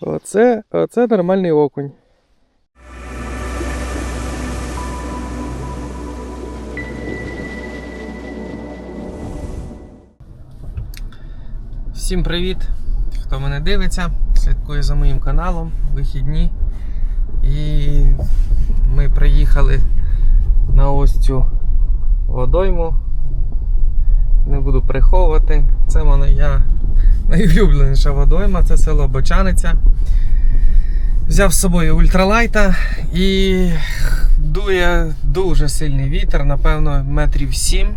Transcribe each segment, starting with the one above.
Оце, оце нормальний окунь. Всім привіт! Хто мене дивиться, слідкує за моїм каналом, вихідні. І ми приїхали на ось цю водойму. Не буду приховувати. Це моя найулюбленіша водойма, це село Бочаниця. Взяв з собою ультралайта і дує дуже сильний вітер, напевно, метрів 7.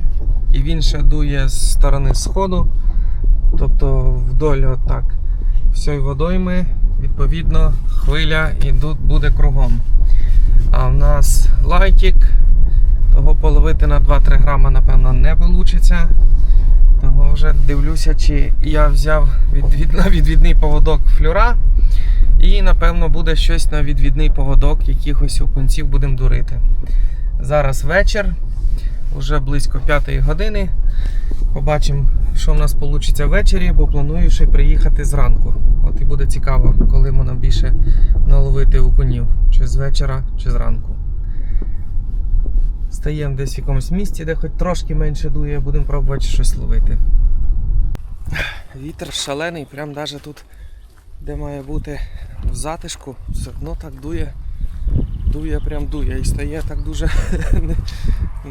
І він ще дує з сторони сходу. Тобто вдоль отак всієї водойми, відповідно, хвиля і буде кругом. А в нас лайтик, того половити на 2-3 грама, напевно, не вийде. Того вже дивлюся, чи я взяв відвід... на відвідний поводок флюра. І, напевно, буде щось на відвідний поводок, якихось окунців будемо дурити. Зараз вечір, вже близько 5 години. Побачимо, що в нас вийде ввечері, бо планую ще приїхати зранку. От і буде цікаво, коли можна більше наловити окунів. Чи з вечора, чи зранку. Стаємо десь в якомусь місці, де хоч трошки менше дує, будемо пробувати щось ловити. Вітер шалений, прям навіть тут, де має бути в затишку, все одно так дує. Дує, прям дує і стає так дуже не,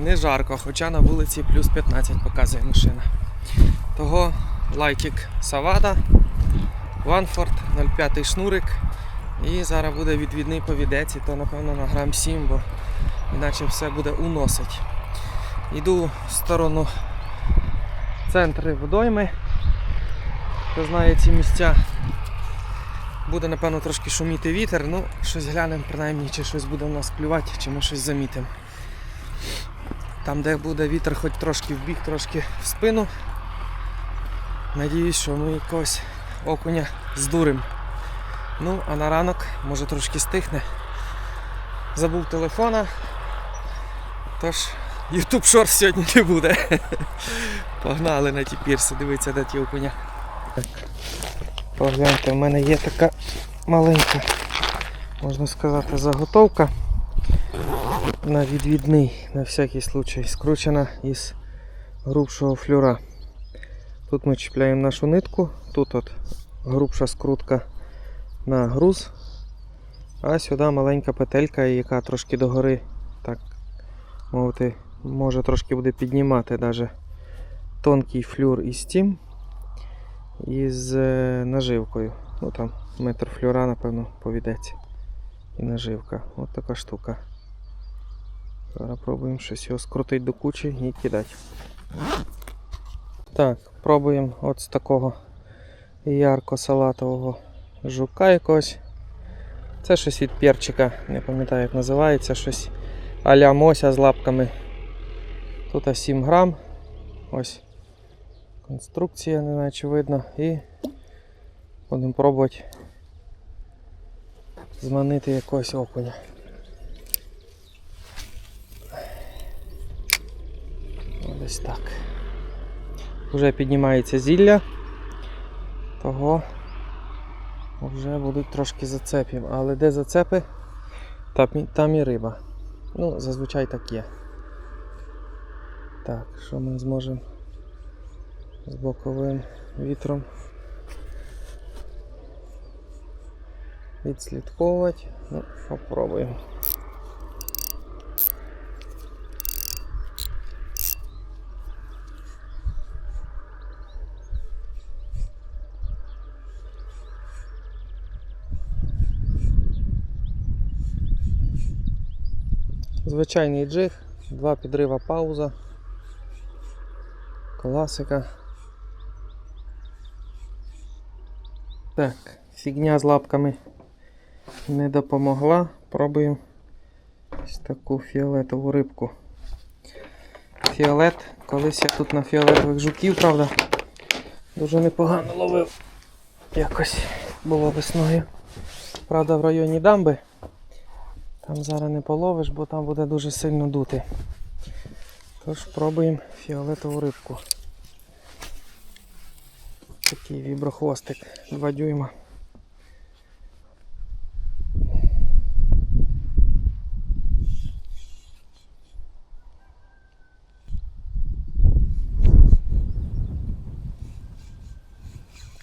не жарко, хоча на вулиці плюс 15 показує машина. Того лайкік Савада, Ванфорд, 0,5 шнурик. І зараз буде відвідний повідець, і то напевно на грам 7, бо іначе все буде уносить. Йду в сторону центри водойми. Хто знає ці місця. Буде, напевно, трошки шуміти вітер, ну, щось глянемо, принаймні, чи щось буде у нас клювати, чи ми щось замітимо. Там, де буде вітер, хоч трошки в бік, трошки в спину. Надіюсь, що ми якогось окуня здурим. Ну, а на ранок, може трошки стихне. Забув телефона. Тож, YouTube Short сьогодні не буде. Погнали на ті пірси, дивіться, де ті окуня. Погляньте, в мене є така маленька, можна сказати, заготовка на відвідний, на всякий случай, скручена із грубшого флюра. Тут ми чіпляємо нашу нитку, тут от грубша скрутка на груз, а сюди маленька петелька, яка трошки догори, так мовити, може трошки буде піднімати навіть тонкий флюр із із е, наживкою. Ну там метр флюра, напевно, повідеться. І наживка. От така штука. Зараз пробуємо щось його скрутити до кучі і кидати. Так, пробуємо от з такого ярко-салатового жука якогось. Це щось від перчика, не пам'ятаю як називається, щось а-ля мося з лапками. Тут 7 грам. Ось конструкція, не знаю, чи видно, і будемо пробувати зманити якогось окуня. Ось так. Вже піднімається зілля, того вже будуть трошки зацепів, але де зацепи, там, і- риба. Ну, зазвичай так є. Так, що ми зможемо з боковим вітром відслідковувати. Ну, попробуємо. Звичайний джиг, два підрива пауза, класика. Так, фігня з лапками не допомогла. Пробуємо ось таку фіолетову рибку. Фіолет. Колись я тут на фіолетових жуків, правда, дуже непогано ловив. Якось було весною. Правда, в районі дамби. Там зараз не половиш, бо там буде дуже сильно дути. Тож пробуємо фіолетову рибку. такий віброхвостик 2 дюйма.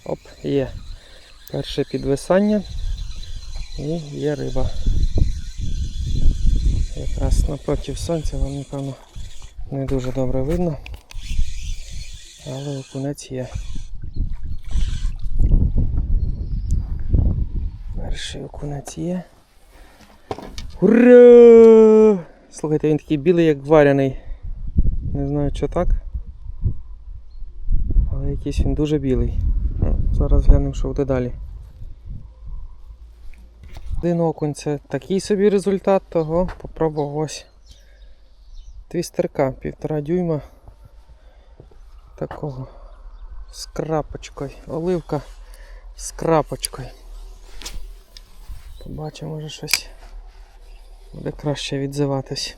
Оп, є перше підвисання і є риба. Якраз напроти сонця вам, напевно, не дуже добре видно, але окунець є. Перший окунець є. Ура! Слухайте, він такий білий, як варений. Не знаю, що так. Але якийсь він дуже білий. Ну, зараз глянемо, що буде далі. Один окунь це такий собі результат того. Попробував ось твістерка півтора дюйма. Такого з крапочкою. Оливка з крапочкою. Побачимо, може щось буде краще відзиватись.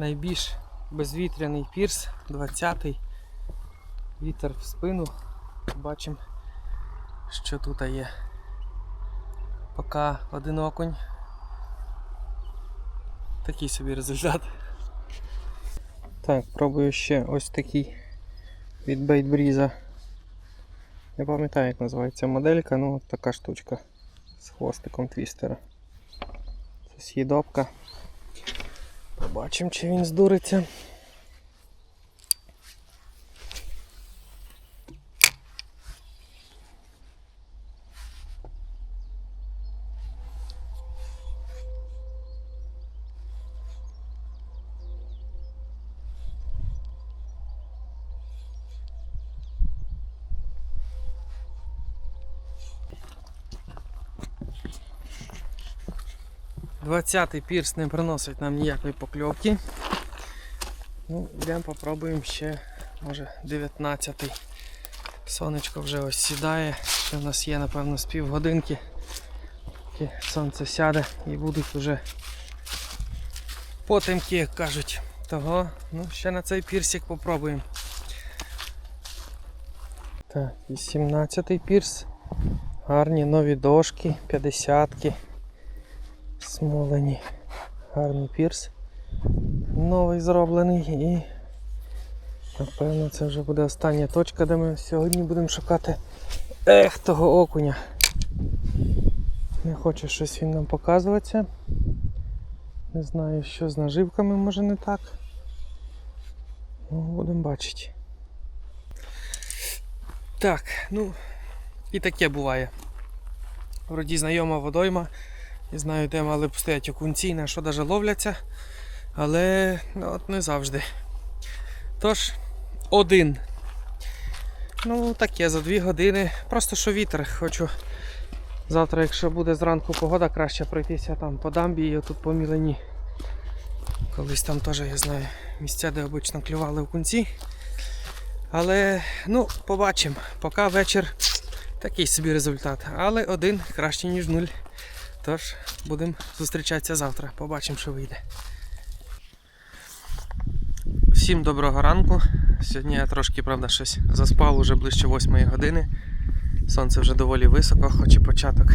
Найбільш безвітряний пірс, 20-й. Вітер в спину. Бачимо, що тут є. Поки один окунь. Такий собі результат. Так, пробую ще ось такий від Бейтбріза. Не пам'ятаю, як називається моделька, ну така штучка з хвостиком твістера. Це с'їдобка. Побачимо, чи він здуриться. Двадцятий пірс не приносить нам ніякої покльовки. Ну, йдемо попробуємо ще, може, 19-й. Сонечко вже ось сідає. Ще в нас є, напевно, з півгодинки. Сонце сяде і будуть вже потемки, як кажуть. Того, ну, ще на цей пірсик попробуємо. Так, 18-й пірс. Гарні нові дошки, 50-ки. Смолені. Гарний пірс. Новий зроблений і напевно це вже буде остання точка, де ми сьогодні будемо шукати ех того окуня. Не хоче щось він нам показуватися. Не знаю, що з наживками може не так. Ну, будемо бачити. Так, ну і таке буває. Вроді знайома водойма. Не знаю, де мали б стояти окунці, на що навіть ловляться. Але ну, от не завжди. Тож, один. Ну, таке за дві години. Просто що вітер. Хочу завтра, якщо буде зранку погода, краще пройтися там по дамбі і отут по мілені. Колись там теж, я знаю, місця, де обично клювали окунці. Але, ну, побачимо. Поки вечір такий собі результат. Але один краще, ніж нуль. Тож, будемо зустрічатися завтра. Побачимо, що вийде. Всім доброго ранку. Сьогодні я трошки, правда, щось заспав уже ближче 8 години. Сонце вже доволі високо, хоч і початок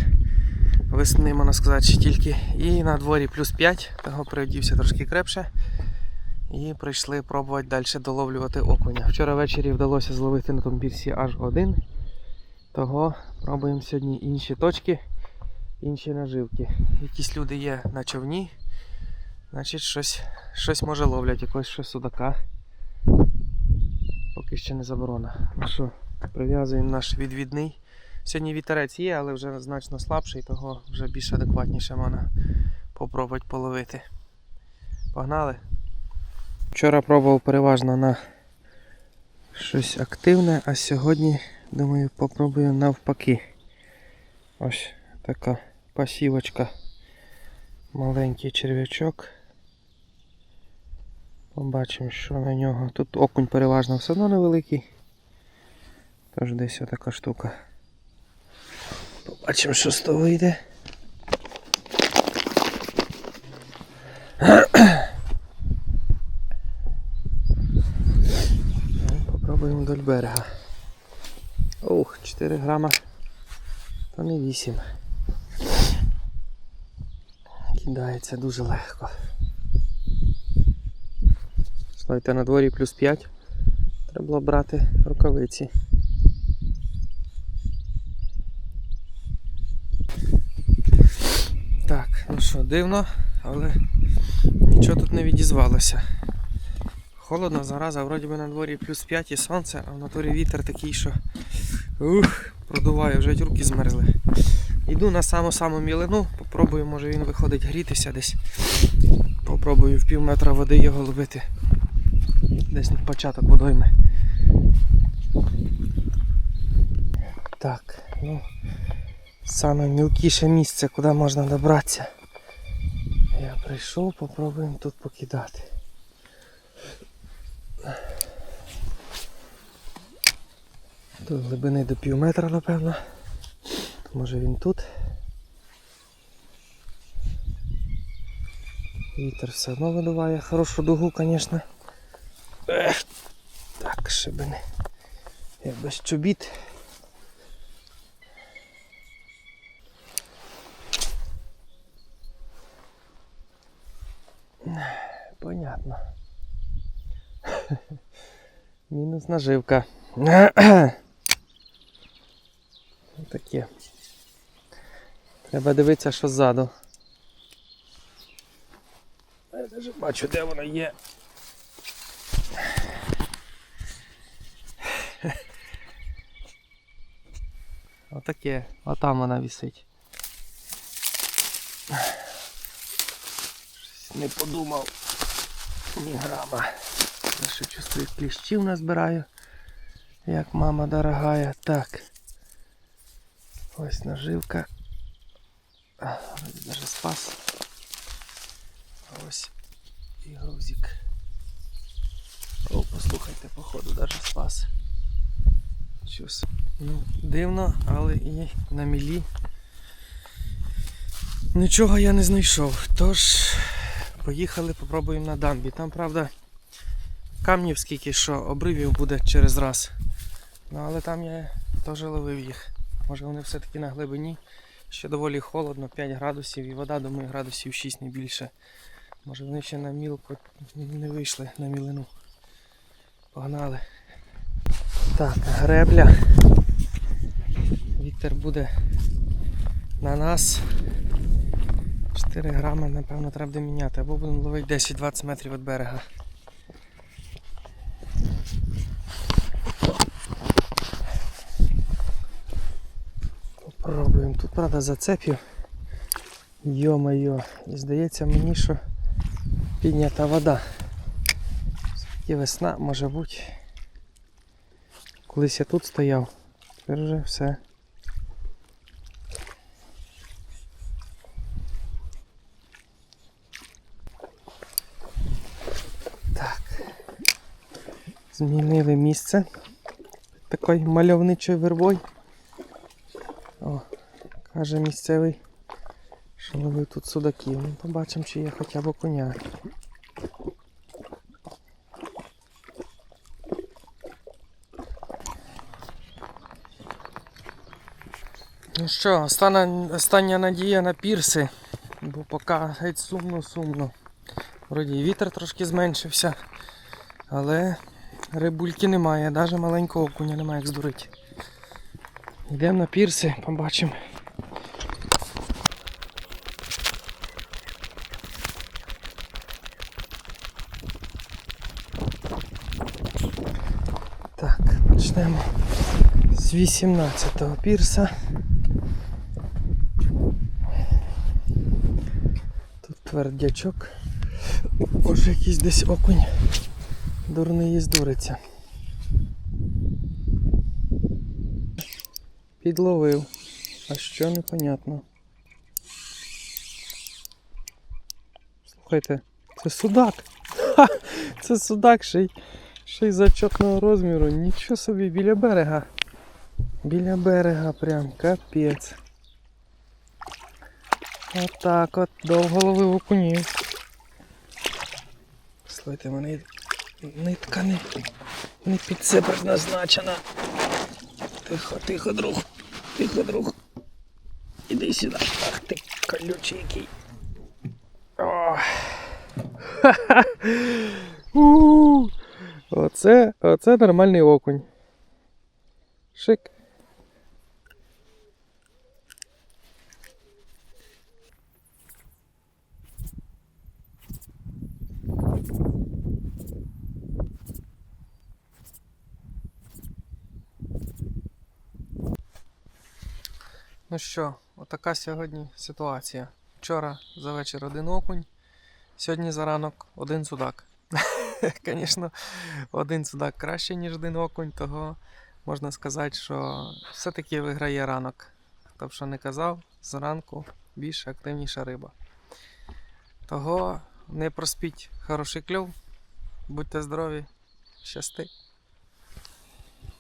весни, можна сказати, ще тільки. І на дворі плюс 5, того переодівся трошки крепше. І прийшли пробувати далі доловлювати окуня. Вчора ввечері вдалося зловити на тому пірсі аж один. Того пробуємо сьогодні інші точки, інші наживки. Якісь люди є на човні, значить щось, щось може ловлять, якогось ще судака. Поки ще не заборона. Ну що, прив'язуємо наш відвідний. Сьогодні вітерець є, але вже значно слабший, того вже більш адекватніше можна попробувати половити. Погнали! Вчора пробував переважно на щось активне, а сьогодні, думаю, попробую навпаки. Ось така пасівочка. Маленький черв'ячок. Побачимо, що на нього. Тут окунь переважно все одно невеликий. Тож десь отака штука. Побачимо, що з того вийде. Ну, Попробуємо вдоль берега. Ух, 4 грама. То не 8. Кидається дуже легко. Слухайте, на дворі плюс 5. Треба було брати рукавиці. Так, ну що, дивно, але нічого тут не відізвалося. Холодно, зараза, вроді би на дворі плюс 5 і сонце, а в натурі вітер такий, що ух, продуває, вже й руки змерзли. Йду на саму-саму мілину, попробую, може він виходить грітися десь. Попробую в пів метра води його ловити. Десь на початок водойми. Так, ну саме мілкіше місце, куди можна добратися. Я прийшов, попробуємо тут покидати. Тут глибини до пів метра, напевно. Може він тут. Вітер все одно видуває хорошу дугу, звісно. Ех, так, шибени. Я без чобіт. Понятно. Мінус наживка. Таке. Треба дивитися, що ззаду. Я навіть бачу, де вона є. Отаке, отам вона висить. Щось не подумав. Ні грама. Я ще чувствую, кліщів назбираю. Як мама дорогая. Так. Ось наживка. А, даже спас. Ось і грузик. О, послухайте, походу даже спас. Щось. Ну, дивно, але і на мілі. Нічого я не знайшов. Тож поїхали, попробуємо на дамбі. Там, правда, камнів скільки що, обривів буде через раз. Ну, але там я теж ловив їх. Може вони все-таки на глибині. Ще доволі холодно, 5 градусів і вода, думаю, градусів 6 не більше. Може вони ще на мілку не вийшли на мілину. Погнали. Так, гребля. Вітер буде на нас. 4 грами, напевно, треба буде міняти, або будемо ловити 10-20 метрів від берега. Попробуємо. Тут, правда, зацепів. Йо-моє, і здається мені, що піднята вода. Все-таки весна може бути. Колись я тут стояв, тепер вже все. Так. Змінили місце такою мальовничою вербою. Каже місцевий, що ловив тут судаків. Ну, побачимо, чи є хоча б коня. Ну що, остана, остання надія на пірси, бо поки геть сумно-сумно. Вроді вітер трошки зменшився, але рибульки немає, навіть маленького окуня немає як здурити. Йдемо на пірси, побачимо. Так, почнемо з 18-го пірса. Тут твердячок. Може якийсь десь окунь дурний і здуриться. Підловив. А що непонятно. Слухайте, це судак. Ха! Це судак ще й, ще й зачетного розміру. Нічого собі біля берега. Біля берега прям капець. Отак от довго ловив окунів. Слухайте, мене нитка не, не під це предназначена. Тихо, тихо, друг. Тихо, друг. Іди сюди. Ах ти колючий який. О. Оце, оце нормальний окунь. Шик. Ну що, отака сьогодні ситуація. Вчора за вечір один окунь, сьогодні за ранок один судак. Звісно, один судак краще, ніж один окунь, того можна сказати, що все-таки виграє ранок. Хто б що не казав, зранку більш активніша риба. Того не проспіть хороший кльов, будьте здорові, щасти.